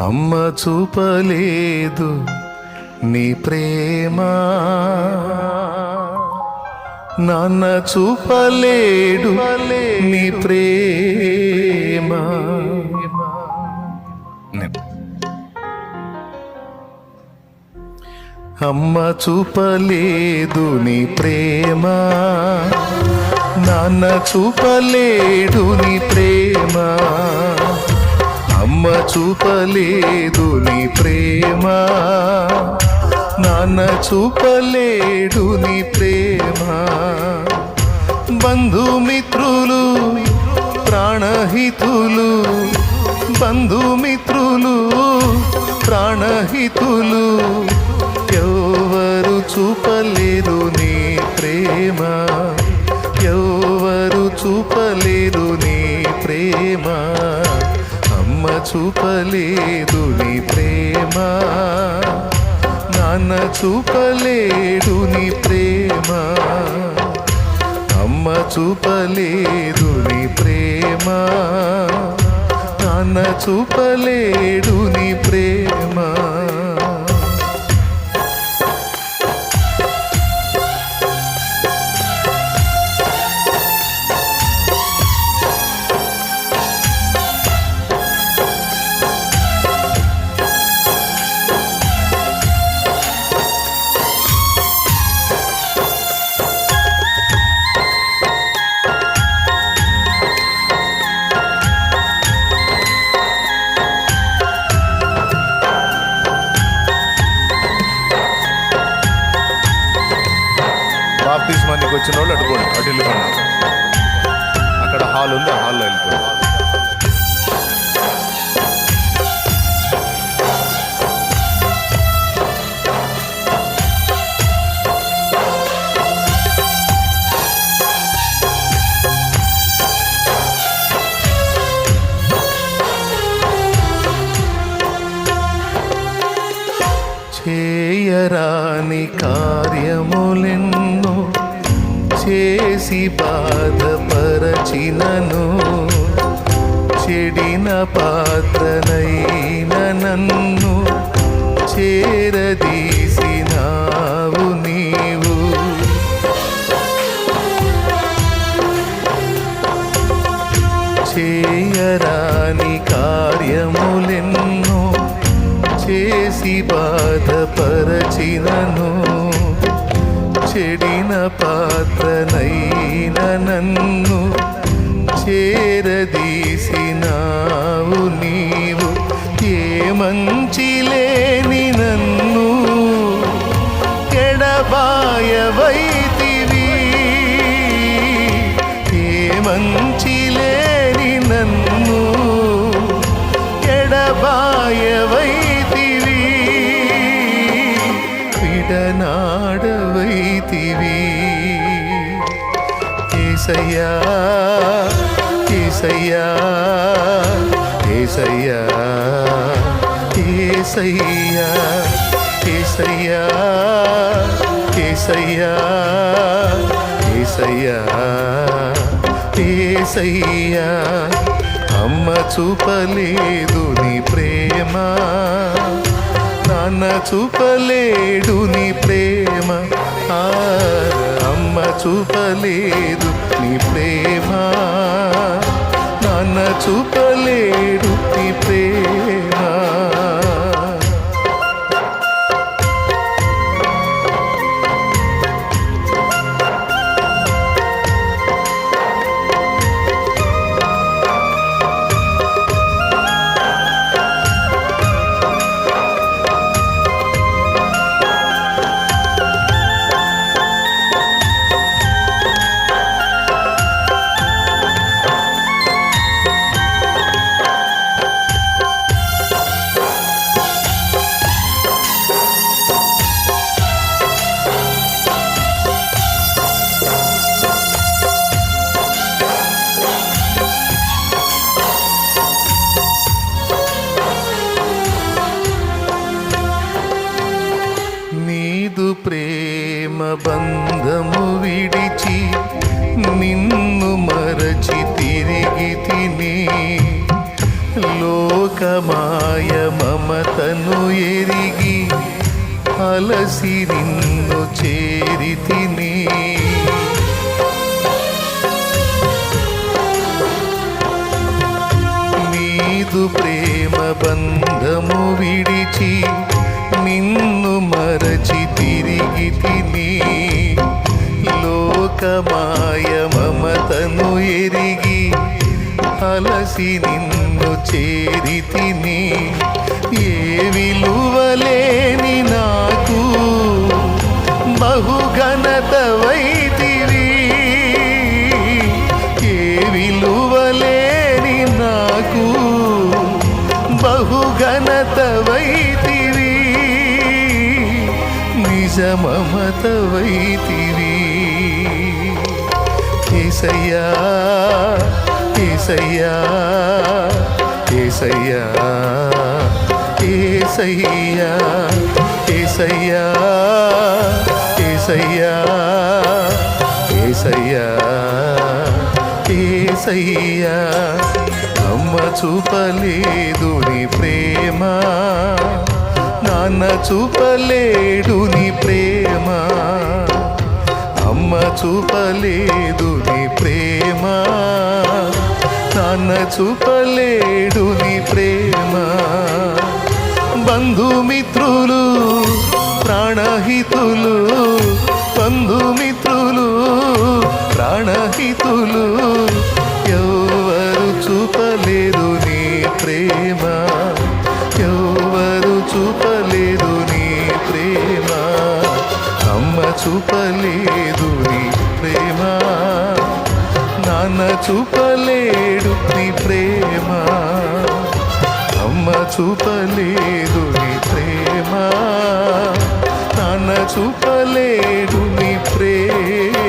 అమ్మ చూపలేదు నీ ప్రేమ. నాన్న చూపలేడు నీ ప్రేమ. అమ్మ చూపలేదు నీ ప్రేమ. నాన్న చూపలేడు నీ ప్రేమ. అమ్మ చూపలేదు నీ ప్రేమ. నాన్న చూపలేడు నీ ప్రేమ. బంధుమిత్రులు ప్రాణహితులు బంధుమిత్రులు ప్రాణహితులు ఎవరు చూపలేరు నీ ప్రేమ? ఎవరు చూపలేరు నీ ప్రేమ? చూపలేదు నీ ప్రేమ. నాన్న చూపలేడు నీ ప్రేమ. అమ్మ చూపలేదు నీ ప్రేమ. నాన్న చూపలేడు చేయరాని కార్యములెన్ చేసి బాధపరచినను. చెడిన పాత్రనైన నన్ను చేరదీసినావు నీవు. చేయరాని కార్యములెన్నో చేసి బాధపరచినను. చెడిన పాత్రనైన నన్ను చేరదీసినావు నీవు. ఏ మంచి లేని నన్ను ఎడబాయవైతివి. ఏ మంచి ಎಡನಾಡವೈತಿವಿ ಕೇಸಯ್ಯ ಕೇಸಯ್ಯ ಕೇಸಯ್ಯ ಕೇಸಯ್ಯ ಕೇಸಯ್ಯ ಕೇಸಯ್ಯ కేసయ్య కేసయ్య అమ్మ చూపలేదు నీ ప్రేమ అన్న చూపలేడు నీ ప్రేమ. అమ్మ చూపలేదు నీ ప్రేమ. నాన్న చూపలేడు నీ ప్రేమ. నిన్ను మరచి తిరిగి తిని. లోకమాయ మమతను ఎరిగి అలసి నిన్ను చేరి తిని. నీదు ప్రేమ బంధము విడిచి నిన్ను మరచి తిరిగి తిని. లోకమాయ ఎరిగి అలసి నిన్ను చేరి తిని ఏ విలువలేని నాకు బహుఘనత వైతివి. ఏ విలువలేని నాకు బహుఘనత వైతివి. నిజమమత వైతివీ. ఏసయ్యా ఏసయ్యా ఏసయ్యా ఏసయ్యా ఏసయ్యా ఏసయ్యా ఏసయ్యా ఏసయ్యా. అమ్మ చూపలేదు నీ ప్రేమ నాన్న చూపలేడు నీ ప్రేమ. అమ్మ చూపలేదు నీ ప్రేమ. నాన్న చూపలేడు నీ ప్రేమ. బంధుమిత్రులు ప్రాణహితులు బంధుమిత్రులు ప్రాణహితులు. చూపలేడు నీ ప్రేమ. అమ్మ చూపలేదు నీ ప్రేమ. నాన్న చూపలేడు నీ ప్రేమ.